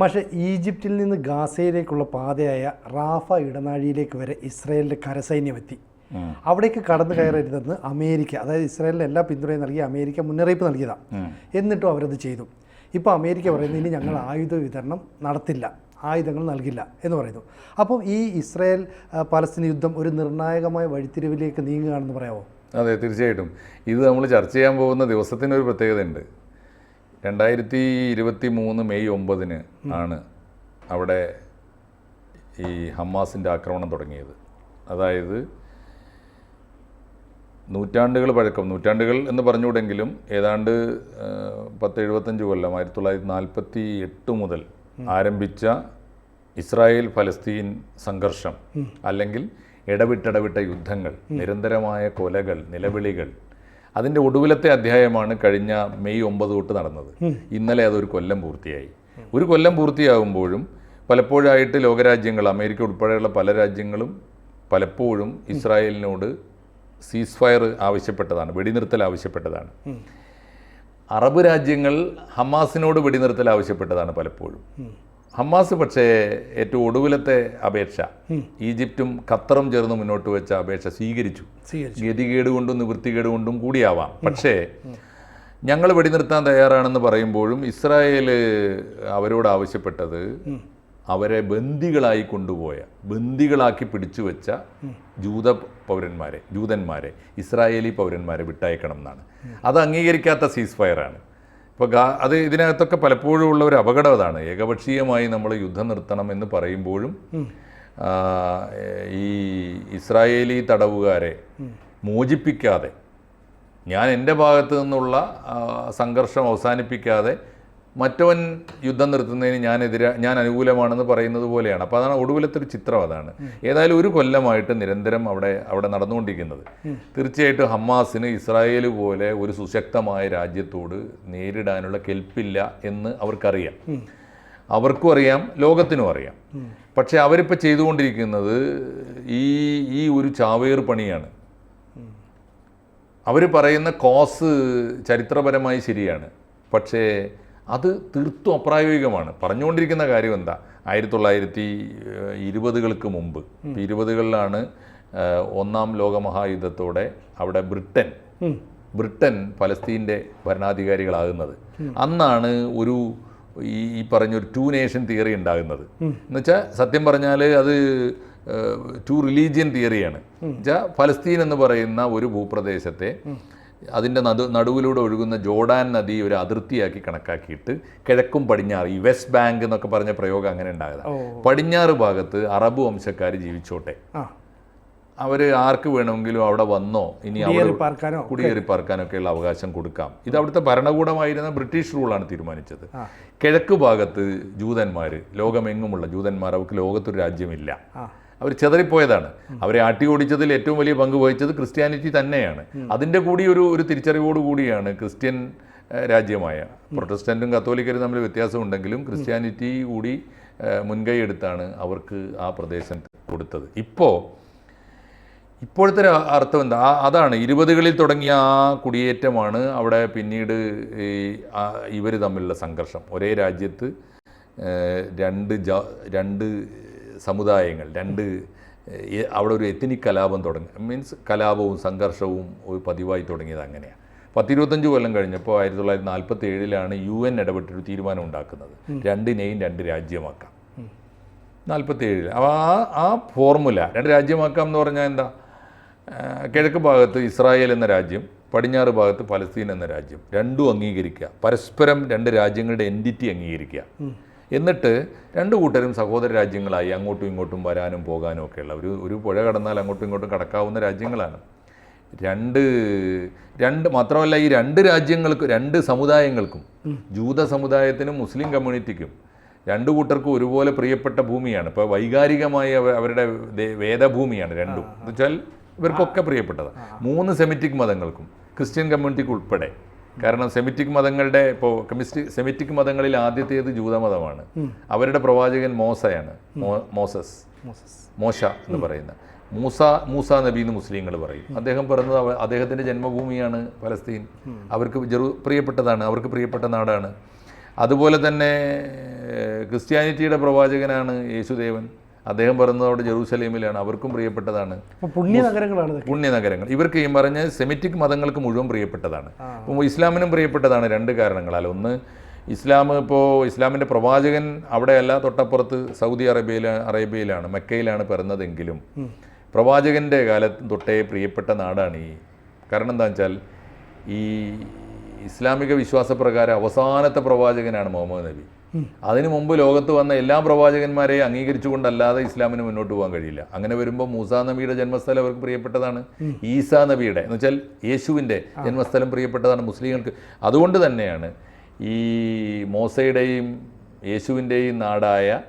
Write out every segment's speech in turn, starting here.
പക്ഷേ ഈജിപ്തിൽ നിന്ന് ഗാസയിലേക്കുള്ള പാതയായ റാഫ ഇടനാഴിയിലേക്ക് വരെ ഇസ്രായേലിന്റെ കരസൈന്യം എത്തി അവിടേക്ക് കടന്നു കയറരുതെന്ന് അമേരിക്ക അതായത് ഇസ്രായേലിന് എല്ലാ പിന്തുണയും നൽകി അമേരിക്ക മുന്നറിയിപ്പ് നൽകിയതാണ് എന്നിട്ടും അവരത് ചെയ്തു. ഇപ്പോൾ അമേരിക്ക പറയുന്നത് ഇനി ഞങ്ങൾ ആയുധ വിതരണം നടത്തില്ല. ആയുധങ്ങൾ നൽകില്ല എന്ന് പറയുന്നു. അപ്പം ഈ ഇസ്രായേൽ പലസ്തീൻ യുദ്ധം ഒരു നിർണായകമായ വഴിത്തിരിവിലേക്ക് നീങ്ങുകയാണെന്ന് പറയാമോ അതെ തീർച്ചയായിട്ടും. ഇത് നമ്മൾ ചർച്ച ചെയ്യാൻ പോകുന്ന ദിവസത്തിനൊരു പ്രത്യേകതയുണ്ട്. രണ്ടായിരത്തി ഇരുപത്തി മൂന്ന് മെയ് ഒമ്പതിന് ആണ് അവിടെ ഈ ഹമ്മാസിന്റെ ആക്രമണം തുടങ്ങിയത്. അതായത് നൂറ്റാണ്ടുകൾ പഴക്കം നൂറ്റാണ്ടുകൾ എന്ന് പറഞ്ഞുകൂടെങ്കിലും ഏതാണ്ട് പത്ത് എഴുപത്തഞ്ച് കൊല്ലം ആയിരത്തി തൊള്ളായിരത്തി നാൽപ്പത്തി എട്ട് മുതൽ ആരംഭിച്ച ഇസ്രായേൽ ഫലസ്തീൻ സംഘർഷം അല്ലെങ്കിൽ ഇടവിട്ടിടവിട്ട യുദ്ധങ്ങൾ നിരന്തരമായ കൊലകൾ നിലവിളികൾ അതിന്റെ ഒടുവിലത്തെ അധ്യായമാണ് കഴിഞ്ഞ മെയ് ഒമ്പത് തൊട്ട് നടന്നത്. ഇന്നലെ അതൊരു കൊല്ലം പൂർത്തിയായി. ഒരു കൊല്ലം പൂർത്തിയാകുമ്പോഴും പലപ്പോഴായിട്ട് ലോകരാജ്യങ്ങൾ അമേരിക്ക ഉൾപ്പെടെയുള്ള പല രാജ്യങ്ങളും പലപ്പോഴും ഇസ്രായേലിനോട് സീസ് ഫയർ ആവശ്യപ്പെട്ടതാണ് വെടിനിർത്തൽ ആവശ്യപ്പെട്ടതാണ്. അറബ് രാജ്യങ്ങൾ ഹമാസിനോട് വെടിനിർത്തൽ ആവശ്യപ്പെട്ടതാണ് പലപ്പോഴും. ഹമാസ് പക്ഷേ ഏറ്റവും ഒടുവിലത്തെ അപേക്ഷ. ഈജിപ്തും ഖത്തറും ചേർന്ന് മുന്നോട്ട് വെച്ച അപേക്ഷ സ്വീകരിച്ചു. ഗതികേട് കൊണ്ടും നിവൃത്തികേട് കൊണ്ടും കൂടിയാവാം പക്ഷേ ഞങ്ങൾ വെടിനിർത്താൻ തയ്യാറാണെന്ന് പറയുമ്പോഴും ഇസ്രായേൽ അവരോട് ആവശ്യപ്പെട്ടത് അവരെ ബന്ദികളായി കൊണ്ടുപോയ ബന്ദികളാക്കി പിടിച്ചു വെച്ച ജൂത പൗരന്മാരെ ജൂതന്മാരെ ഇസ്രായേലി പൗരന്മാരെ വിട്ടയക്കണം എന്നാണ് അത് അംഗീകരിക്കാത്ത സീസ് ഫയറാണ് ഇപ്പോൾ ഗാ അത് ഇതിനകത്തൊക്കെ പലപ്പോഴും ഉള്ള ഒരു അപകടം അതാണ്. ഏകപക്ഷീയമായി നമ്മൾ യുദ്ധം നിർത്തണം എന്ന് പറയുമ്പോഴും ഈ ഇസ്രായേലി തടവുകാരെ മോചിപ്പിക്കാതെ ഞാൻ എന്റെ ഭാഗത്തു നിന്നുള്ള സംഘർഷം അവസാനിപ്പിക്കാതെ മറ്റവൻ യുദ്ധം നിർത്തുന്നതിന് ഞാനെതിരെ ഞാൻ അനുകൂലമാണെന്ന് പറയുന്നത് പോലെയാണ്. അപ്പോൾ അതാണ് ഒടുവിലത്തെ ഒരു ചിത്രം അതാണ്. ഏതായാലും ഒരു കൊല്ലമായിട്ട് നിരന്തരം അവിടെ അവിടെ നടന്നുകൊണ്ടിരിക്കുന്നത്. തീർച്ചയായിട്ടും ഹമ്മാസിന് ഇസ്രായേൽ പോലെ ഒരു സുശക്തമായ രാജ്യത്തോട് നേരിടാനുള്ള കെൽപ്പില്ല എന്ന് അവർക്കറിയാം. അവർക്കും അറിയാം ലോകത്തിനും അറിയാം. പക്ഷേ അവരിപ്പോൾ ചെയ്തുകൊണ്ടിരിക്കുന്നത് ഈ ഈ ഒരു ചാവേർ പണിയാണ്. അവർ പറയുന്ന കോസ് ചരിത്രപരമായി ശരിയാണ്. പക്ഷേ അത് തീർത്തും അപ്രായോഗികമാണ്. പറഞ്ഞുകൊണ്ടിരിക്കുന്ന കാര്യം എന്താ? ആയിരത്തി തൊള്ളായിരത്തി ഇരുപതുകൾക്ക് മുമ്പ് ഇരുപതുകളിലാണ് ഒന്നാം ലോകമഹായുദ്ധത്തോടെ അവിടെ ബ്രിട്ടൻ ബ്രിട്ടൻ പലസ്തീന്റെ ഭരണാധികാരികളാകുന്നത്. അന്നാണ് ഒരു ഈ ഈ പറഞ്ഞൊരു ടു നേഷൻ തിയറി ഉണ്ടാകുന്നത്. എന്നുവെച്ചാൽ സത്യം പറഞ്ഞാൽ അത് ടു റിലീജിയൻ തിയറിയാണ് എന്നുവെച്ചാൽ ഫലസ്തീൻ എന്ന് പറയുന്ന ഒരു ഭൂപ്രദേശത്തെ അതിന്റെ നടു നടുവിലൂടെ ഒഴുകുന്ന ജോർഡാൻ നദി ഒരു അതിർത്തിയാക്കി കണക്കാക്കിയിട്ട് കിഴക്കും പടിഞ്ഞാറ് ഈ വെസ്റ്റ് ബാങ്ക് എന്നൊക്കെ പറഞ്ഞ പ്രയോഗം അങ്ങനെ ഉണ്ടായതാണ് പടിഞ്ഞാറ് ഭാഗത്ത് അറബ് വംശക്കാർ ജീവിച്ചോട്ടെ. അവർ ആർക്ക് വേണമെങ്കിലും അവിടെ വന്നോ ഇനി കുടിയേറി പാർക്കാനോ കുടിയേറി പാർക്കാനൊക്കെയുള്ള അവകാശം കൊടുക്കാം. ഇത് അവിടുത്തെ ഭരണകൂടമായിരുന്ന ബ്രിട്ടീഷ് റൂളാണ് തീരുമാനിച്ചത്. കിഴക്ക് ഭാഗത്ത് ജൂതന്മാർ ലോകമെങ്ങുമുള്ള ജൂതന്മാർ അവർക്ക് ലോകത്തൊരു രാജ്യമില്ല. അവർ ചെതറിപ്പോയതാണ്. അവരെ ആട്ടി ഓടിച്ചതിൽ ഏറ്റവും വലിയ പങ്ക് വഹിച്ചത് ക്രിസ്ത്യാനിറ്റി തന്നെയാണ്. അതിന്റെ കൂടി ഒരു ഒരു തിരിച്ചറിവോട് കൂടിയാണ് ക്രിസ്ത്യൻ രാജ്യമായ. പ്രൊട്ടസ്റ്റന്റും കത്തോലിക്കരും തമ്മിൽ വ്യത്യാസമുണ്ടെങ്കിലും ക്രിസ്ത്യാനിറ്റി കൂടി മുൻകൈ എടുത്താണ് അവർക്ക് ആ പ്രദേശം കൊടുത്തത്. ഇപ്പോൾ ഇപ്പോഴത്തെ അർത്ഥം എന്താ? അതാണ്. ഇരുപതുകളിൽ തുടങ്ങിയ ആ കുടിയേറ്റമാണ് അവിടെ പിന്നീട് ഈ ഇവർ തമ്മിലുള്ള സംഘർഷം. ഒരേ രാജ്യത്ത് രണ്ട് ജ രണ്ട് സമുദായങ്ങൾ രണ്ട് അവിടെ ഒരു എത്തിനിക് കലാപം തുടങ്ങി മീൻസ് കലാപവും സംഘർഷവും ഒരു പതിവായി തുടങ്ങിയത് അങ്ങനെയാണ് പത്തിരുപത്തഞ്ച് കൊല്ലം കഴിഞ്ഞപ്പോൾ ആയിരത്തി തൊള്ളായിരത്തി നാൽപ്പത്തി ഏഴിലാണ് യു എൻ ഇടപെട്ടൊരു തീരുമാനം ഉണ്ടാക്കുന്നത്. രണ്ടിനെയും രണ്ട് രാജ്യമാക്കാം. നാൽപ്പത്തി ഏഴിൽ അപ്പോൾ ആ ആ ഫോർമുല രണ്ട് രാജ്യമാക്കാം എന്ന് പറഞ്ഞാൽ എന്താ? കിഴക്ക് ഭാഗത്ത് ഇസ്രായേൽ എന്ന രാജ്യം പടിഞ്ഞാറ് ഭാഗത്ത് പലസ്തീൻ എന്ന രാജ്യം. രണ്ടും അംഗീകരിക്കുക. പരസ്പരം രണ്ട് രാജ്യങ്ങളുടെ എന്റിറ്റി അംഗീകരിക്കുക. എന്നിട്ട് രണ്ട് കൂട്ടരും സഹോദര രാജ്യങ്ങളായി അങ്ങോട്ടും ഇങ്ങോട്ടും വരാനും പോകാനും ഒക്കെയുള്ള ഒരു ഒരു പുഴ കടന്നാൽ അങ്ങോട്ടും ഇങ്ങോട്ടും കടക്കാവുന്ന രാജ്യങ്ങളാണ്. രണ്ട് രണ്ട് മാത്രമല്ല ഈ രണ്ട് രാജ്യങ്ങൾക്കും രണ്ട് സമുദായങ്ങൾക്കും ജൂത സമുദായത്തിനും മുസ്ലിം കമ്മ്യൂണിറ്റിക്കും രണ്ടു കൂട്ടർക്കും ഒരുപോലെ പ്രിയപ്പെട്ട ഭൂമിയാണ്. ഇപ്പോൾ വൈകാരികമായി അവരുടെ വേദഭൂമിയാണ് രണ്ടും. എന്ന് വെച്ചാൽ ഇവർക്കൊക്കെ പ്രിയപ്പെട്ടതാണ്. മൂന്ന് സെമിറ്റിക് മതങ്ങൾക്കും ക്രിസ്ത്യൻ കമ്മ്യൂണിറ്റിക്ക് ഉൾപ്പെടെ. കാരണം സെമിറ്റിക് മതങ്ങളുടെ ഇപ്പോൾ കെമിസ്റ്റി സെമിറ്റിക് മതങ്ങളിൽ ആദ്യത്തേത് ജൂതമതമാണ് അവരുടെ പ്രവാചകൻ മോസയാണ്. മോസസ്. മോസസ്. മോശ എന്ന് പറയുന്ന. മൂസ മൂസ നബി എന്ന് മുസ്ലിങ്ങൾ പറയും. അദ്ദേഹം പറഞ്ഞത് അദ്ദേഹത്തിന്റെ ജന്മഭൂമിയാണ് ഫലസ്തീൻ. അവർക്ക് ജെറു പ്രിയപ്പെട്ടതാണ് അവർക്ക് പ്രിയപ്പെട്ട നാടാണ്. അതുപോലെ തന്നെ ക്രിസ്ത്യാനിറ്റിയുടെ പ്രവാചകനാണ് യേശുദേവൻ. അദ്ദേഹം പറയുന്നത് അവിടെ ജെറൂസലേമിലാണ്. അവർക്കും പ്രിയപ്പെട്ടതാണ്. പുണ്യനഗരങ്ങളാണ് പുണ്യനഗരങ്ങൾ. ഇവർക്ക് ഈ പറഞ്ഞ സെമിറ്റിക് മതങ്ങൾക്ക് മുഴുവൻ പ്രിയപ്പെട്ടതാണ്. അപ്പോൾ ഇസ്ലാമിനും പ്രിയപ്പെട്ടതാണ് രണ്ട് കാരണങ്ങളാൽ. ഒന്ന് ഇസ്ലാം ഇപ്പോൾ ഇസ്ലാമിന്റെ പ്രവാചകൻ അവിടെയല്ല തൊട്ടപ്പുറത്ത് സൗദി അറേബ്യയിൽ അറേബ്യയിലാണ് മക്കയിലാണ് പിറന്നതെങ്കിലും പ്രവാചകന്റെ കാലത്ത് തൊട്ടേ പ്രിയപ്പെട്ട നാടാണ് ഈ. കാരണം എന്താ വെച്ചാൽ ഈ ഇസ്ലാമിക വിശ്വാസപ്രകാരം അവസാനത്തെ പ്രവാചകനാണ് മുഹമ്മദ് നബി. അതിനു മുമ്പ് ലോകത്ത് വന്ന എല്ലാ പ്രവാചകന്മാരെയും അംഗീകരിച്ചുകൊണ്ടല്ലാതെ ഇസ്ലാമിന് മുന്നോട്ട് പോകാൻ കഴിയില്ല. അങ്ങനെ വരുമ്പോൾ മൂസാ നബിയുടെ ജന്മസ്ഥലം അവർക്ക് പ്രിയപ്പെട്ടതാണ്. ഈസാ നബിയുടെ എന്ന് വെച്ചാൽ യേശുവിന്റെ ജന്മസ്ഥലം പ്രിയപ്പെട്ടതാണ് മുസ്ലിങ്ങൾക്ക്. അതുകൊണ്ട് തന്നെയാണ് ഈ മോസയുടെയും യേശുവിന്റെയും നാടായ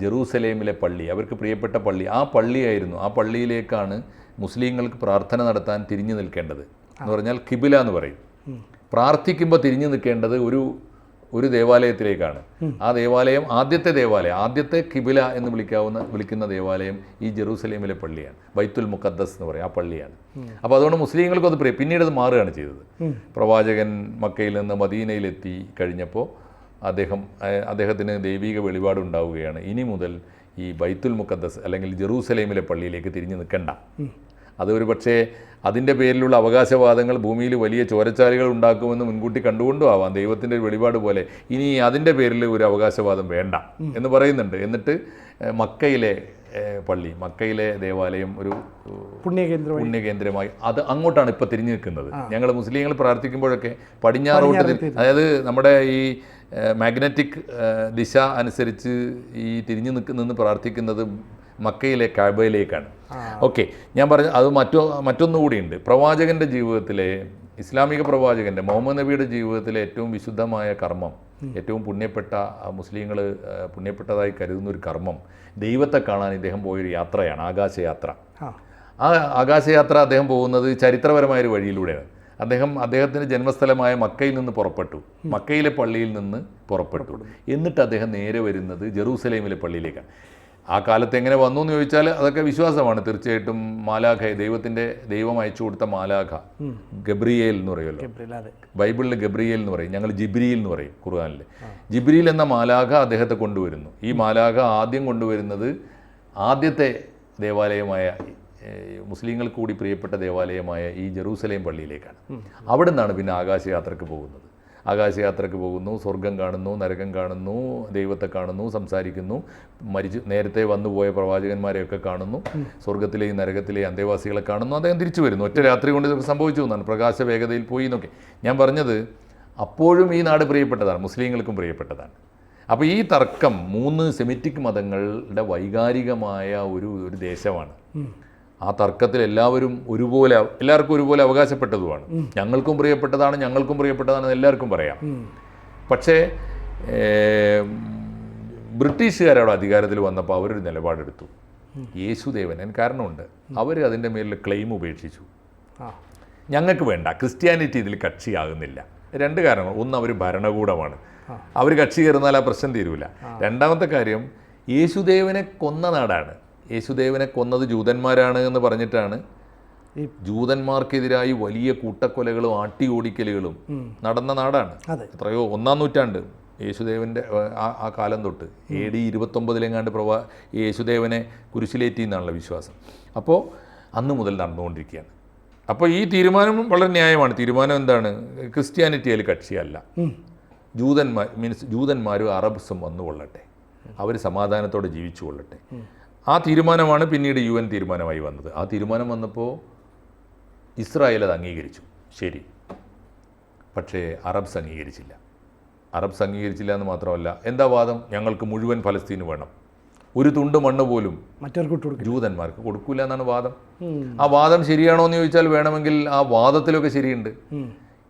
ജെറൂസലേമിലെ പള്ളി അവർക്ക് പ്രിയപ്പെട്ട പള്ളി. ആ പള്ളിയായിരുന്നു ആ പള്ളിയിലേക്കാണ് മുസ്ലിങ്ങൾക്ക് പ്രാർത്ഥന നടത്താൻ തിരിഞ്ഞു നിൽക്കേണ്ടത്. എന്ന് പറഞ്ഞാൽ കിബില എന്ന് പറയും. പ്രാർത്ഥിക്കുമ്പോൾ തിരിഞ്ഞു നിൽക്കേണ്ടത് ഒരു ഒരു ദേവാലയത്തിലേക്കാണ്. ആ ദേവാലയം ആദ്യത്തെ ദേവാലയം ആദ്യത്തെ കിബില എന്ന് വിളിക്കാവുന്ന വിളിക്കുന്ന ദേവാലയം ഈ ജെറൂസലേമിലെ പള്ളിയാണ്. ബൈത്തുൽ മുഖദ്ദസ് എന്ന് പറയും ആ പള്ളിയാണ്. അപ്പോൾ അതുകൊണ്ട് മുസ്ലിങ്ങൾക്കും അത് പ്രിയ. പിന്നീട് അത് മാറുകയാണ് ചെയ്തത്. പ്രവാചകൻ മക്കയിൽ നിന്ന് മദീനയിലെത്തി കഴിഞ്ഞപ്പോൾ അദ്ദേഹം അദ്ദേഹത്തിന് ദൈവിക വെളിപാടുണ്ടാവുകയാണ് ഇനി മുതൽ ഈ ബൈത്തുൽ മുഖദ്ദസ് അല്ലെങ്കിൽ ജെറൂസലേമിലെ പള്ളിയിലേക്ക് തിരിഞ്ഞു നിൽക്കണ്ട. അത് ഒരു പക്ഷേ അതിന്റെ പേരിലുള്ള അവകാശവാദങ്ങൾ ഭൂമിയിൽ വലിയ ചോരച്ചാലുകൾ ഉണ്ടാക്കുമെന്ന് മുൻകൂട്ടി കണ്ടുകൊണ്ടും ആവാം ദൈവത്തിന്റെ ഒരു വെളിപാട് പോലെ. ഇനി അതിന്റെ പേരിൽ ഒരു അവകാശവാദം വേണ്ട എന്ന് പറയുന്നുണ്ട്. എന്നിട്ട് മക്കയിലെ പള്ളി മക്കയിലെ ദേവാലയം ഒരു ഏഹ്, പുണ്യകേന്ദ്രമായി. അത് അങ്ങോട്ടാണ് ഇപ്പോൾ തിരിഞ്ഞു നിൽക്കുന്നത്. ഞങ്ങൾ മുസ്ലിങ്ങൾ പ്രാർത്ഥിക്കുമ്പോഴൊക്കെ പടിഞ്ഞാറോട്ട് അതായത് നമ്മുടെ ഈ മാഗ്നറ്റിക് ദിശ അനുസരിച്ച് ഈ തിരിഞ്ഞു നിൽക്കുന്ന പ്രാർത്ഥിക്കുന്നത് മക്കയിലെ കാബയിലേക്കാണ്. ഓക്കെ ഞാൻ പറഞ്ഞ അത് മറ്റോ മറ്റൊന്നുകൂടിയുണ്ട് പ്രവാചകന്റെ ജീവിതത്തിലെ ഇസ്ലാമിക പ്രവാചകന്റെ മുഹമ്മദ് നബിയുടെ ജീവിതത്തിലെ ഏറ്റവും വിശുദ്ധമായ കർമ്മം ഏറ്റവും പുണ്യപ്പെട്ട മുസ്ലിങ്ങൾ പുണ്യപ്പെട്ടതായി കരുതുന്ന ഒരു കർമ്മം ദൈവത്തെ കാണാൻ ഇദ്ദേഹം പോയൊരു യാത്രയാണ് ആകാശയാത്ര. ആ. ആ ആകാശയാത്ര അദ്ദേഹം പോകുന്നത് ചരിത്രപരമായ ഒരു വഴിയിലൂടെയാണ്. അദ്ദേഹം അദ്ദേഹത്തിന്റെ ജന്മസ്ഥലമായ മക്കയിൽ നിന്ന് പുറപ്പെട്ടു. മക്കയിലെ പള്ളിയിൽ നിന്ന് പുറപ്പെട്ടു. എന്നിട്ട് അദ്ദേഹം നേരെ വരുന്നത് ജെറൂസലേമിലെ പള്ളിയിലേക്കാണ്. ആ കാലത്ത് എങ്ങനെ വന്നു എന്ന് ചോദിച്ചാൽ അതൊക്കെ വിശ്വാസമാണ് തീർച്ചയായിട്ടും മാലാഖ ദൈവത്തിന്റെ ദൈവം അയച്ചു കൊടുത്ത മാലാഖ ഗബ്രിയേൽ എന്ന് പറയുമല്ലോ. ബൈബിളിൽ ഗബ്രിയേൽ എന്ന് പറയും ഞങ്ങൾ ജിബ്രിയിൽ എന്ന് പറയും ഖുർആാനിൽ. ജിബ്രിയിൽ എന്ന മാലാഖ അദ്ദേഹത്തെ കൊണ്ടുവരുന്നു. ഈ മാലാഖ ആദ്യം കൊണ്ടുവരുന്നത് ആദ്യത്തെ ദേവാലയമായ മുസ്ലിങ്ങൾ കൂടി പ്രിയപ്പെട്ട ദേവാലയമായ ഈ ജെറൂസലേം പള്ളിയിലേക്കാണ്. അവിടെ നിന്നാണ് പിന്നെ ആകാശയാത്രക്ക് പോകുന്നത്. ആകാശയാത്രക്ക് പോകുന്നു സ്വർഗം കാണുന്നു നരകം കാണുന്നു ദൈവത്തെ കാണുന്നു സംസാരിക്കുന്നു. മരിച്ചു നേരത്തെ വന്നുപോയ പ്രവാചകന്മാരെയൊക്കെ കാണുന്നു. സ്വർഗത്തിലെയും നരകത്തിലെയും അന്തേവാസികളെ കാണുന്നു. അദ്ദേഹം തിരിച്ചു വരുന്നു. ഒറ്റ രാത്രി കൊണ്ട് ഇതൊക്കെ സംഭവിച്ചു എന്നാണ്. പ്രകാശ വേഗതയിൽ പോയി എന്നൊക്കെ. ഞാൻ പറഞ്ഞത് അപ്പോഴും ഈ നാട് പ്രിയപ്പെട്ടതാണ്. മുസ്ലിങ്ങൾക്കും പ്രിയപ്പെട്ടതാണ്. അപ്പോൾ ഈ തർക്കം മൂന്ന് സെമിറ്റിക് മതങ്ങളുടെ വൈകാരികമായ ഒരു ഒരു ദേശമാണ്. ആ തർക്കത്തിൽ എല്ലാവരും ഒരുപോലെ എല്ലാവർക്കും ഒരുപോലെ അവകാശപ്പെട്ടതുമാണ്. ഞങ്ങൾക്കും പ്രിയപ്പെട്ടതാണ് ഞങ്ങൾക്കും പ്രിയപ്പെട്ടതാണെന്ന് എല്ലാവർക്കും പറയാം. പക്ഷേ ബ്രിട്ടീഷുകാരവിടെ അധികാരത്തിൽ വന്നപ്പോൾ അവരൊരു നിലപാടെടുത്തു. യേശുദേവൻ അതിന് കാരണമുണ്ട്. അവർ അതിന്റെ മേലിൽ ക്ലെയിം ഉപേക്ഷിച്ചു. ഞങ്ങൾക്ക് വേണ്ട ക്രിസ്ത്യാനിറ്റി ഇതിൽ കക്ഷിയാകുന്നില്ല. രണ്ട് കാരണങ്ങൾ. ഒന്ന് അവർ ഭരണകൂടമാണ്. അവർ കക്ഷി കയറുന്നാൽ ആ പ്രശ്നം തീരൂല. രണ്ടാമത്തെ കാര്യം യേശുദേവനെ കൊന്ന നാടാണ്. യേശുദേവനെ കൊന്നത് ജൂതന്മാരാണ് എന്ന് പറഞ്ഞിട്ടാണ് ഈ ജൂതന്മാർക്കെതിരായി വലിയ കൂട്ടക്കൊലകളും ആട്ടി ഓടിക്കലുകളും നടന്ന നാടാണ്. എത്രയോ ഒന്നാം നൂറ്റാണ്ട് യേശുദേവന്റെ ആ കാലം തൊട്ട് എ ഡി ഇരുപത്തൊമ്പതിലെങ്ങാണ്ട് പ്രവാ യേശുദേവനെ കുരിശിലേറ്റി എന്നാണല്ലോ വിശ്വാസം. അപ്പോൾ അന്ന് മുതൽ നടന്നുകൊണ്ടിരിക്കുകയാണ്. അപ്പോൾ ഈ തീരുമാനം വളരെ ന്യായമാണ്. തീരുമാനം എന്താണ്? ക്രിസ്ത്യാനിറ്റി അതിൽ കക്ഷിയല്ല. ജൂതന്മാർ മീൻസ് ജൂതന്മാരും അറബ്സും വന്നുകൊള്ളട്ടെ. അവർ സമാധാനത്തോടെ ജീവിച്ചു കൊള്ളട്ടെ ആ തീരുമാനമാണ് പിന്നീട് യു എൻ തീരുമാനമായി വന്നത്. ആ തീരുമാനം വന്നപ്പോൾ ഇസ്രായേൽ അത് അംഗീകരിച്ചു. ശരി. പക്ഷേ അറബ്സ് അംഗീകരിച്ചില്ല. അറബ്സ് അംഗീകരിച്ചില്ല എന്ന് മാത്രമല്ല എന്താ വാദം? ഞങ്ങൾക്ക് മുഴുവൻ ഫലസ്തീന് വേണം. ഒരു തുണ്ട് മണ്ണ് പോലും മറ്റവർക്ക് ജൂതന്മാർക്ക് കൊടുക്കൂല എന്നാണ് വാദം. ആ വാദം ശരിയാണോ എന്ന് ചോദിച്ചാൽ വേണമെങ്കിൽ ആ വാദത്തിലൊക്കെ ശരിയുണ്ട്.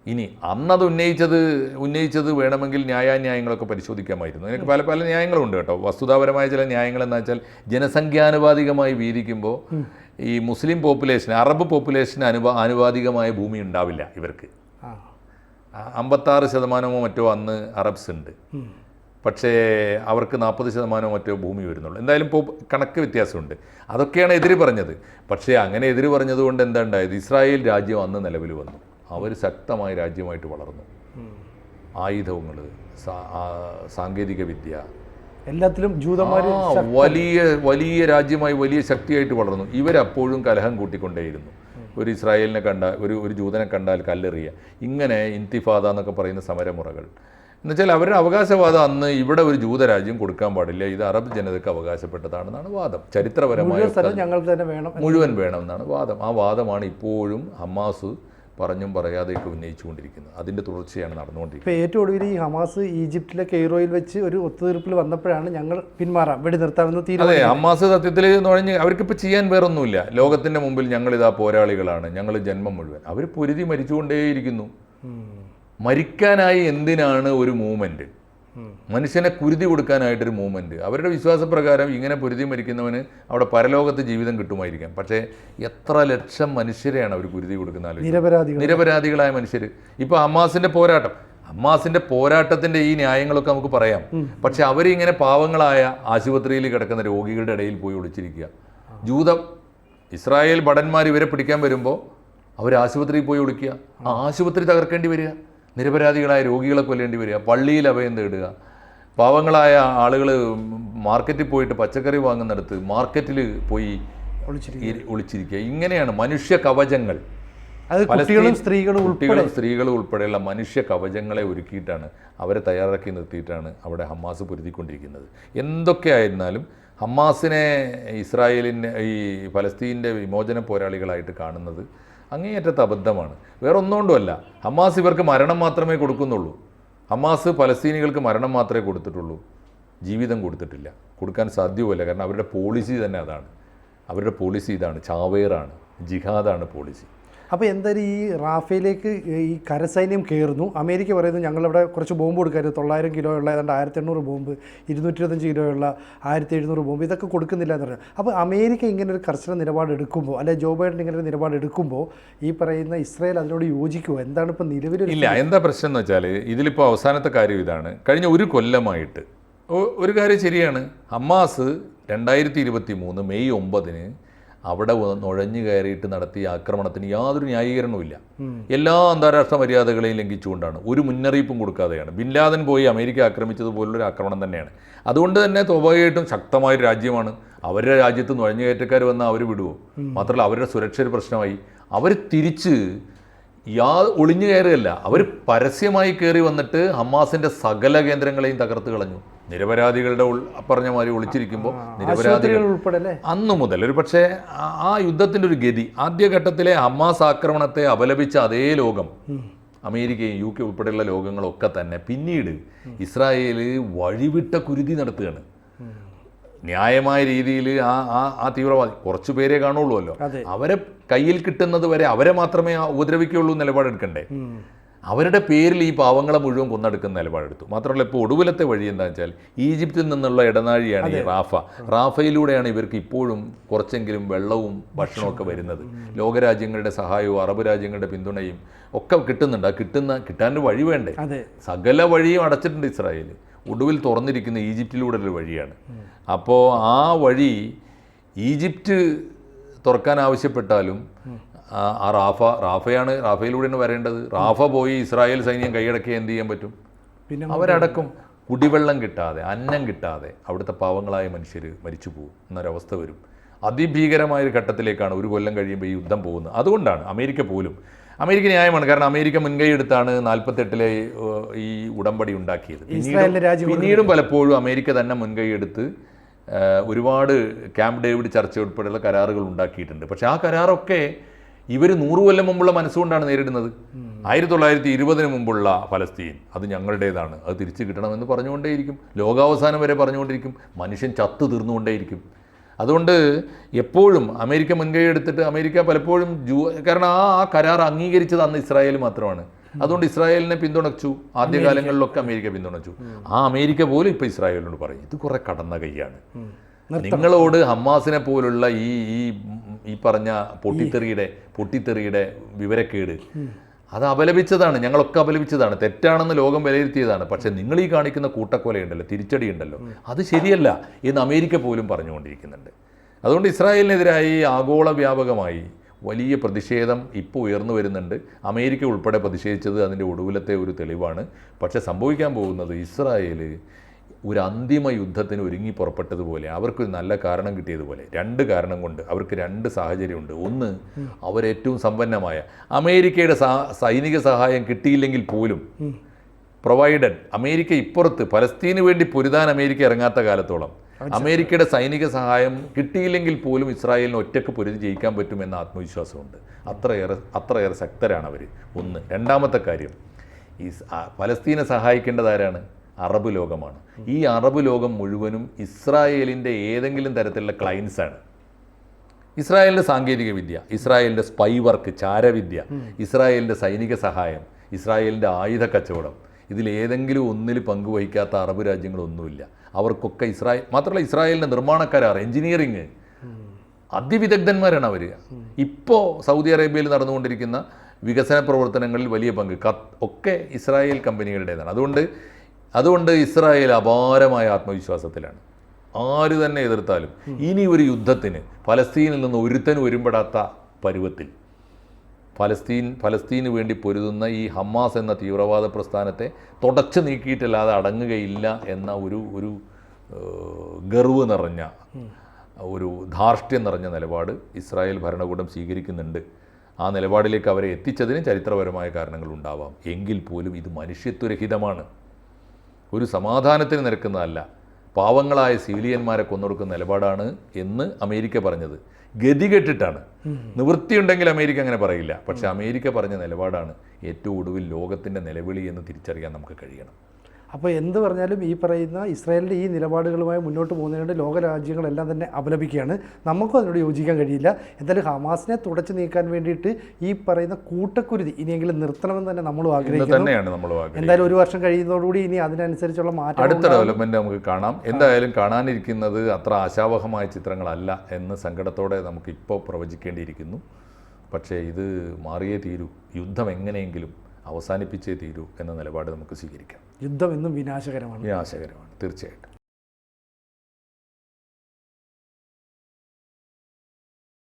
ഇനി അന്നത് ഉന്നയിച്ചത് ഉന്നയിച്ചത് വേണമെങ്കിൽ ന്യായാന്യായങ്ങളൊക്കെ പരിശോധിക്കാമായിരുന്നു. അതിനൊക്കെ പല പല ന്യായങ്ങളുണ്ട് കേട്ടോ. വസ്തുതാപരമായ ചില ന്യായങ്ങൾ എന്ന് വെച്ചാൽ ജനസംഖ്യാനുപാതികമായി വീതിക്കുമ്പോൾ ഈ മുസ്ലിം പോപ്പുലേഷൻ അറബ് പോപ്പുലേഷന് അനുപാ ആനുപാതികമായ ഭൂമി ഉണ്ടാവില്ല ഇവർക്ക്. അമ്പത്താറ് ശതമാനമോ മറ്റോ അന്ന് അറബ്സ് ഉണ്ട്. പക്ഷേ അവർക്ക് നാൽപ്പത് ശതമാനമോ മറ്റോ ഭൂമി വരുന്നുള്ളൂ. എന്തായാലും ഇപ്പോൾ കണക്ക് വ്യത്യാസമുണ്ട്. അതൊക്കെയാണ് എതിര് പറഞ്ഞത്. പക്ഷേ അങ്ങനെ എതിര് പറഞ്ഞതുകൊണ്ട് എന്താ ഉണ്ടായത്? ഇസ്രായേൽ രാജ്യം അന്ന് നിലവിൽ വന്നു. അവർ ശക്തമായ രാജ്യമായിട്ട് വളർന്നു. ആയുധങ്ങൾ സാങ്കേതിക വിദ്യ. എല്ലാത്തിലും ജൂതന്മാർ വലിയ വലിയ രാജ്യമായി വലിയ ശക്തിയായിട്ട് വളർന്നു. ഇവരപ്പോഴും കലഹം കൂട്ടിക്കൊണ്ടേയിരുന്നു. ഒരു ഇസ്രായേലിനെ കണ്ട ഒരു ഒരു ജൂതനെ കണ്ടാൽ കല്ലെറിയുക ഇങ്ങനെ ഇന്തിഫാദ എന്നൊക്കെ പറയുന്ന സമരമുറകൾ. എന്നുവെച്ചാൽ അവരുടെ അവകാശവാദം അന്ന് ഇവിടെ ഒരു ജൂതരാജ്യം കൊടുക്കാൻ പാടില്ല. ഇത് അറബ് ജനതയ്ക്ക് അവകാശപ്പെട്ടതാണെന്നാണ് വാദം. ചരിത്രപരമായ മുഴുവൻ വേണം എന്നാണ് വാദം. ആ വാദമാണ് ഇപ്പോഴും ഹമാസ് പറഞ്ഞും പറയാതെയൊക്കെ ഉന്നയിച്ചുകൊണ്ടിരിക്കുന്നത് അതിന്റെ തുടർച്ചയാണ് നടന്നുകൊണ്ടിരിക്കുന്നത്. ഇപ്പോൾ ഏറ്റവും ഒടുവിൽ ഈ ഹമാസ് ഈജിപ്തിലെ കെയ്റോയിൽ വെച്ച് ഒരു ഒത്തുതീർപ്പിൽ വന്നപ്പോഴാണ് ഞങ്ങൾ പിന്മാറാം. വെടി നിർത്താമെന്ന് അതെ ഹമാസ് സത്യത്തിൽ എന്ന് പറഞ്ഞാൽ അവർക്കിപ്പോൾ ചെയ്യാൻ വേറൊന്നുമില്ല. ലോകത്തിന്റെ മുമ്പിൽ ഞങ്ങളിതാ പോരാളികളാണ്. ഞങ്ങൾ ജന്മം മുഴുവൻ. അവർ പൊരുതി മരിച്ചുകൊണ്ടേയിരിക്കുന്നു. മരിക്കാനായി എന്തിനാണ് ഒരു മൂവ്മെന്റ്? മനുഷ്യനെ കുരുതി കൊടുക്കാനായിട്ടൊരു മൂവ്മെന്റ് അവരുടെ വിശ്വാസപ്രകാരം ഇങ്ങനെ പൊരുതി മരിക്കുന്നവന് അവിടെ പരലോകത്ത് ജീവിതം കിട്ടുമായിരിക്കാം. പക്ഷേ എത്ര ലക്ഷം മനുഷ്യരെയാണ് അവർ കുരുതി കൊടുക്കുന്ന നിരപരാധികൾ നിരപരാധികളായ മനുഷ്യർ ഇപ്പോൾ അമ്മാസിന്റെ പോരാട്ടം. അമ്മാസിന്റെ പോരാട്ടത്തിന്റെ ഈ ന്യായങ്ങളൊക്കെ നമുക്ക് പറയാം. പക്ഷെ അവരിങ്ങനെ പാവങ്ങളായ ആശുപത്രിയിൽ കിടക്കുന്ന രോഗികളുടെ ഇടയിൽ പോയി ഒളിച്ചിരിക്കുക. ജൂത ഇസ്രായേൽ ഭടന്മാർ ഇവരെ പിടിക്കാൻ വരുമ്പോൾ അവർ ആശുപത്രിയിൽ പോയി ഒളിക്കുക. ആ ആശുപത്രി തകർക്കേണ്ടി വരിക. നിരപരാധികളായ രോഗികളെ കൊല്ലേണ്ടി വരിക. പള്ളിയിൽ അഭയം തേടുക. പാവങ്ങളായ ആളുകൾ മാർക്കറ്റിൽ പോയിട്ട് പച്ചക്കറി വാങ്ങുന്നിടത്ത് മാർക്കറ്റിൽ പോയി ഒളിച്ചിരിക്കും ഒളിച്ചിരിക്കുക. ഇങ്ങനെയാണ് മനുഷ്യ കവചങ്ങൾ. അത് കുട്ടികളും സ്ത്രീകളും കുട്ടികളും സ്ത്രീകളും ഉൾപ്പെടെയുള്ള മനുഷ്യ കവചങ്ങളെ ഒരുക്കിയിട്ടാണ് അവരെ തയ്യാറാക്കി നിർത്തിയിട്ടാണ് അവിടെ ഹമാസ് പൊരുതിക്കൊണ്ടിരിക്കുന്നത്. എന്തൊക്കെ ആയിരുന്നാലും ഹമാസിനെ ഇസ്രായേലിന്റെ ഈ ഫലസ്തീന്റെ വിമോചന പോരാളികളായിട്ട് കാണുന്നത് അങ്ങേയറ്റത്തെ അബദ്ധമാണ്. വേറെ ഒന്നുകൊണ്ടുമല്ല ഹമാസ് ഇവർക്ക് മരണം മാത്രമേ കൊടുക്കുന്നുള്ളൂ. ഹമ്മാസ് പലസ്തീനികൾക്ക് മരണം മാത്രമേ കൊടുത്തിട്ടുള്ളൂ. ജീവിതം കൊടുത്തിട്ടില്ല. കൊടുക്കാൻ സാധ്യവുമല്ല. കാരണം അവരുടെ പോളിസി തന്നെ അതാണ്. അവരുടെ പോളിസി ഇതാണ്. ചാവേറാണ്. ജിഹാദാണ് പോളിസി അപ്പോൾ എന്തായാലും ഈ റാഫേലേക്ക് ഈ കരസൈന്യം കയറുന്നു. അമേരിക്ക പറയുന്നു ഞങ്ങളിവിടെ കുറച്ച് ബോംബ് കൊടുക്കരുത് തൊള്ളായിരം കിലോ ഉള്ള ഏതാണ്ട് ആയിരത്തി എണ്ണൂറ് ബോംബ് ഇരുന്നൂറ്റി ഇരുപത്തഞ്ച് കിലോ ഉള്ള ആയിരത്തി എഴുന്നൂറ് ബോംബ് ഇതൊക്കെ കൊടുക്കുന്നില്ല എന്ന് പറഞ്ഞു. അപ്പോൾ അമേരിക്ക ഇങ്ങനെ ഒരു കർശന നിലപാട് എടുക്കുമ്പോൾ അല്ലെ ജോ ബൈഡൻ ഇങ്ങനെ ഒരു നിലപാട് എടുക്കുമ്പോൾ ഈ പറയുന്ന ഇസ്രായേൽ അതിനോട് യോജിക്കുമോ എന്താണ് ഇപ്പോൾ നിലവിൽ ഇല്ല എന്താ പ്രശ്നം എന്ന് വെച്ചാൽ ഇതിലിപ്പോൾ അവസാനത്തെ കാര്യം ഇതാണ്. കഴിഞ്ഞ ഒരു കൊല്ലമായിട്ട് ഒരു കാര്യം ശരിയാണ്. ഹമാസ് രണ്ടായിരത്തി ഇരുപത്തി മൂന്ന് മെയ് ഒമ്പതിന് അവിടെ നുഴഞ്ഞു കയറിയിട്ട് നടത്തിയ ആക്രമണത്തിന് യാതൊരു ന്യായീകരണവുമില്ല എല്ലാ അന്താരാഷ്ട്ര മര്യാദകളെയും ലംഘിച്ചുകൊണ്ടാണ്. ഒരു മുന്നറിയിപ്പും കൊടുക്കാതെയാണ്. ബിൻ ലാദൻ പോയി അമേരിക്ക ആക്രമിച്ചതുപോലുള്ളൊരു ആക്രമണം തന്നെയാണ്. അതുകൊണ്ട് തന്നെ സ്വാഭാവികമായിട്ടും ശക്തമായൊരു രാജ്യമാണ്. അവരുടെ രാജ്യത്ത് നുഴഞ്ഞുകയറ്റക്കാർ വന്നാൽ അവർ വിടുവോ? മാത്രമല്ല അവരുടെ സുരക്ഷ ഒരു പ്രശ്നമായി. അവർ തിരിച്ച് യാ ഒളിഞ്ഞു കയറുകയല്ല. അവർ പരസ്യമായി കയറി വന്നിട്ട് ഹമാസിന്റെ സകല കേന്ദ്രങ്ങളെയും തകർത്ത് കളഞ്ഞു. നിരപരാധികളുടെ ഉൾ അപ്പറഞ്ഞ മാതിരി ഒളിച്ചിരിക്കുമ്പോൾ നിരപരാധികൾ ഉൾപ്പെടെ അന്നു മുതൽ ഒരു പക്ഷേ ആ- യുദ്ധത്തിന്റെ ഒരു ഗതി ആദ്യഘട്ടത്തിലെ ഹമാസ് ആക്രമണത്തെ അപലപിച്ച അതേ ലോകം അമേരിക്കയും യു കെ ഉൾപ്പെടെയുള്ള ലോകങ്ങളൊക്കെ തന്നെ പിന്നീട് ഇസ്രായേൽ വഴിവിട്ട കുരുതി നടത്തുകയാണ്. ന്യായമായ രീതിയിൽ ആ ആ ആ തീവ്രവാദി കുറച്ചു പേരെ കാണുള്ളൂല്ലോ അല്ലോ അവരെ കയ്യിൽ കിട്ടുന്നത് വരെ അവരെ മാത്രമേ ഉപദ്രവിക്കുകയുള്ളൂ നിലപാടെടുക്കണ്ടേ? അവരുടെ പേരിൽ ഈ പാവങ്ങളെ മുഴുവൻ കൊന്നെടുക്കുന്ന നിലപാടെടുത്തു. മാത്രമല്ല ഇപ്പോൾ ഒടുവിലത്തെ വഴി എന്താണെന്ന് വെച്ചാൽ ഈജിപ്തിൽ നിന്നുള്ള ഇടനാഴിയാണ് ഈ റാഫ. റാഫയിലൂടെയാണ് ഇവർക്ക് ഇപ്പോഴും കുറച്ചെങ്കിലും വെള്ളവും ഭക്ഷണവും ഒക്കെ വരുന്നത്. ലോകരാജ്യങ്ങളുടെ സഹായവും അറബ് രാജ്യങ്ങളുടെ പിന്തുണയും ഒക്കെ കിട്ടുന്നുണ്ട്. ആ കിട്ടുന്ന കിട്ടാനൊരു വഴി വേണ്ടേ? സകല വഴിയും അടച്ചിട്ടുണ്ട് ഇസ്രായേൽ ഒടുവിൽ തുറന്നിരിക്കുന്ന ഈജിപ്തിലൂടെ ഒരു വഴിയാണ്. അപ്പോൾ ആ വഴി ഈജിപ്റ്റ് തുറക്കാൻ ആവശ്യപ്പെട്ടാലും ആ റാഫ റാഫയാണ് റാഫയിലൂടെയാണ് വരേണ്ടത്. റാഫ പോയി ഇസ്രായേൽ സൈന്യം കൈയടക്കി എന്ത് ചെയ്യാൻ പറ്റും? പിന്നെ അവരടക്കം കുടിവെള്ളം കിട്ടാതെ അന്നം കിട്ടാതെ അവിടുത്തെ പാവങ്ങളായ മനുഷ്യർ മരിച്ചു പോകും. എന്നൊരവസ്ഥ വരും. അതിഭീകരമായ ഒരു ഘട്ടത്തിലേക്കാണ് ഒരു കൊല്ലം കഴിയുമ്പോൾ ഈ യുദ്ധം പോകുന്നത്. അതുകൊണ്ടാണ് അമേരിക്ക പോലും അമേരിക്ക ന്യായമാണ്. കാരണം അമേരിക്ക മുൻകൈ എടുത്താണ് നാൽപ്പത്തെട്ടിലെ ഈ ഉടമ്പടി ഉണ്ടാക്കിയത്. പിന്നീടും പലപ്പോഴും അമേരിക്ക തന്നെ മുൻകൈ എടുത്ത് ഒരുപാട് ക്യാമ്പ് ഡേവിഡ് ചർച്ച ഉൾപ്പെടെയുള്ള കരാറുകൾ ഉണ്ടാക്കിയിട്ടുണ്ട്. പക്ഷേ ആ കരാറൊക്കെ ഇവർ നൂറ് കൊല്ലം മുമ്പുള്ള മനസ്സുകൊണ്ടാണ് നേരിടുന്നത്. ആയിരത്തി തൊള്ളായിരത്തി ഇരുപതിന് മുമ്പുള്ള ഫലസ്തീൻ അത് ഞങ്ങളുടേതാണ്. അത് തിരിച്ചു കിട്ടണമെന്ന് പറഞ്ഞുകൊണ്ടേയിരിക്കും. ലോകാവസാനം വരെ പറഞ്ഞുകൊണ്ടിരിക്കും. മനുഷ്യൻ ചത്തു തീർന്നുകൊണ്ടേയിരിക്കും. അതുകൊണ്ട് എപ്പോഴും അമേരിക്ക മുൻകൈ എടുത്തിട്ട് അമേരിക്ക പലപ്പോഴും ജൂ കാരണം ആ ആ കരാർ അംഗീകരിച്ചത് അന്ന് ഇസ്രായേൽ മാത്രമാണ്. അതുകൊണ്ട് ഇസ്രായേലിനെ പിന്തുണച്ചു. ആദ്യകാലങ്ങളിലൊക്കെ അമേരിക്ക പിന്തുണച്ചു. ആ അമേരിക്ക പോലും ഇപ്പോൾ ഇസ്രായേലിനോട് പറയും ഇത് കുറെ കടന്ന കൈയാണ്. നിങ്ങളോട് ഹമ്മാസിനെ പോലുള്ള ഈ ഈ ഈ പറഞ്ഞ പൊട്ടിത്തെറിയുടെ പൊട്ടിത്തെറിയുടെ വിവരക്കേട്. അത് അപലപിച്ചതാണ് ഞങ്ങളൊക്കെ അപലപിച്ചതാണ്. തെറ്റാണെന്ന് ലോകം വിലയിരുത്തിയതാണ്. പക്ഷെ നിങ്ങൾ ഈ കാണിക്കുന്ന കൂട്ടക്കൊലയുണ്ടല്ലോ തിരിച്ചടി ഉണ്ടല്ലോ അത് ശരിയല്ല എന്ന് അമേരിക്ക പോലും പറഞ്ഞുകൊണ്ടിരിക്കുന്നുണ്ട്. അതുകൊണ്ട് ഇസ്രായേലിനെതിരായി ആഗോള വ്യാപകമായി വലിയ പ്രതിഷേധം ഇപ്പോൾ ഉയർന്നു വരുന്നുണ്ട്. അമേരിക്ക ഉൾപ്പെടെ പ്രതിഷേധിച്ചത് അതിന്റെ ഒടുവിലത്തെ ഒരു തെളിവാണ്. പക്ഷേ സംഭവിക്കാൻ പോകുന്നത് ഇസ്രായേൽ ഒരു അന്തിമ യുദ്ധത്തിന് ഒരുങ്ങി പുറപ്പെട്ടതുപോലെ അവർക്കൊരു നല്ല കാരണം കിട്ടിയതുപോലെ രണ്ട് കാരണം കൊണ്ട് അവർക്ക് രണ്ട് സാഹചര്യമുണ്ട്. ഒന്ന് അവരേറ്റവും സമ്പന്നമായ അമേരിക്കയുടെ സൈനിക സഹായം കിട്ടിയില്ലെങ്കിൽ പോലും പ്രൊവൈഡഡ് അമേരിക്ക ഇപ്പുറത്ത് പലസ്തീന് വേണ്ടി പൊരുതാൻ അമേരിക്ക ഇറങ്ങാത്ത കാലത്തോളം അമേരിക്കയുടെ സൈനിക സഹായം കിട്ടിയില്ലെങ്കിൽ പോലും ഇസ്രായേലിന് ഒറ്റയ്ക്ക് പൊരുതി ജയിക്കാൻ പറ്റുമെന്ന ആത്മവിശ്വാസമുണ്ട്. അത്രയേറെ അത്രയേറെ ശക്തരാണ് അവർ ഒന്ന്. രണ്ടാമത്തെ കാര്യം ഈ പലസ്തീനെ സഹായിക്കേണ്ടത് ആരാണ്? അറബ് ലോകമാണ്. ഈ അറബ് ലോകം മുഴുവനും ഇസ്രായേലിന്റെ ഏതെങ്കിലും തരത്തിലുള്ള ക്ലയൻസ് ആണ്. ഇസ്രായേലിന്റെ സാങ്കേതിക വിദ്യ ഇസ്രായേലിന്റെ സ്പൈ വർക്ക് ചാരവിദ്യ ഇസ്രായേലിന്റെ സൈനിക സഹായം ഇസ്രായേലിന്റെ ആയുധ കച്ചവടം ഇതിലേതെങ്കിലും ഒന്നിൽ പങ്കുവഹിക്കാത്ത അറബ് രാജ്യങ്ങളൊന്നുമില്ല. അവർക്കൊക്കെ ഇസ്രായേൽ മാത്രമല്ല ഇസ്രായേലിന്റെ നിർമ്മാണക്കാരാർ എഞ്ചിനീയറിങ് അതിവിദഗ്ധന്മാരാണ് അവർ ഇപ്പോൾ സൗദി അറേബ്യയിൽ നടന്നുകൊണ്ടിരിക്കുന്ന വികസന പ്രവർത്തനങ്ങളിൽ വലിയ പങ്ക്. ഒക്കെ ഇസ്രായേൽ കമ്പനികളുടേതാണ് അതുകൊണ്ട് അതുകൊണ്ട് ഇസ്രായേൽ അപാരമായ ആത്മവിശ്വാസത്തിലാണ്. ആര് തന്നെ എതിർത്താലും ഇനി ഒരു യുദ്ധത്തിന് ഫലസ്തീനിൽ നിന്ന് ഒരുത്തൻ ഒരുമ്പെടാത്ത പരുവത്തിൽ. ഫലസ്തീൻ ഫലസ്തീന് വേണ്ടി പൊരുതുന്ന ഈ ഹമ്മാസ് എന്ന തീവ്രവാദ പ്രസ്ഥാനത്തെ തുടച്ചു നീക്കിയിട്ടല്ലാതെ അടങ്ങുകയില്ല എന്ന ഒരു ഒരു ഗർവ് നിറഞ്ഞ ഒരു ധാർഷ്ട്യം നിറഞ്ഞ നിലപാട് ഇസ്രായേൽ ഭരണകൂടം സ്വീകരിക്കുന്നുണ്ട്. ആ നിലപാടിലേക്ക് അവരെ എത്തിച്ചതിന് ചരിത്രപരമായ കാരണങ്ങൾ ഉണ്ടാവാം. എങ്കിൽ പോലും ഇത് മനുഷ്യത്വരഹിതമാണ്. ഒരു സമാധാനത്തിന് നിരക്കുന്നതല്ല. പാവങ്ങളായ സിവിലിയന്മാരെ കൊന്നൊടുക്കുന്ന നിലപാടാണ് എന്ന് അമേരിക്ക പറഞ്ഞത്. ഗതികെട്ടിട്ടാണ് നിവൃത്തിയുണ്ടെങ്കിൽ അമേരിക്ക അങ്ങനെ പറയില്ല. പക്ഷെ അമേരിക്ക പറഞ്ഞ നിലപാടാണ് ഏറ്റവും ഒടുവിൽ ലോകത്തിന്റെ നിലവിളി എന്ന് തിരിച്ചറിയാൻ നമുക്ക് കഴിയണം. അപ്പോൾ എന്ത് പറഞ്ഞാലും ഈ പറയുന്ന ഇസ്രായേലിന്റെ ഈ നിലപാടുകളുമായി മുന്നോട്ട് പോകുന്നതിനുണ്ട് ലോക രാജ്യങ്ങളെല്ലാം തന്നെ അപലപിക്കുകയാണ്. നമുക്കും അതിനോട് യോജിക്കാൻ കഴിയില്ല. എന്തായാലും ഹമാസിനെ തുടച്ചു നീക്കാൻ വേണ്ടിയിട്ട് ഈ പറയുന്ന കൂട്ടക്കുരുതി ഇനിയെങ്കിലും നിർത്തണമെന്ന് തന്നെ നമ്മൾ ആഗ്രഹിക്കുന്നു. എന്തായാലും ഒരു വർഷം കഴിയുന്നതോടുകൂടി ഇനി അതിനനുസരിച്ചുള്ള മാറ്റം അടുത്ത ഡെവലപ്മെന്റ് നമുക്ക് കാണാം. എന്തായാലും കാണാനിരിക്കുന്നത് അത്ര ആശാവഹമായ ചിത്രങ്ങളല്ല എന്ന് സങ്കടത്തോടെ നമുക്ക് ഇപ്പോൾ പ്രവചിക്കേണ്ടിയിരിക്കുന്നു. പക്ഷേ ഇത് മാറിയേ തീരൂ. യുദ്ധം എങ്ങനെയെങ്കിലും അവസാനിപ്പിച്ചേ തീരൂ എന്ന നിലപാട് നമുക്ക് സ്വീകരിക്കാം. യുദ്ധം എന്നും വിനാശകരമാണ്. വിനാശകരമാണ്. തീർച്ചയായിട്ടും.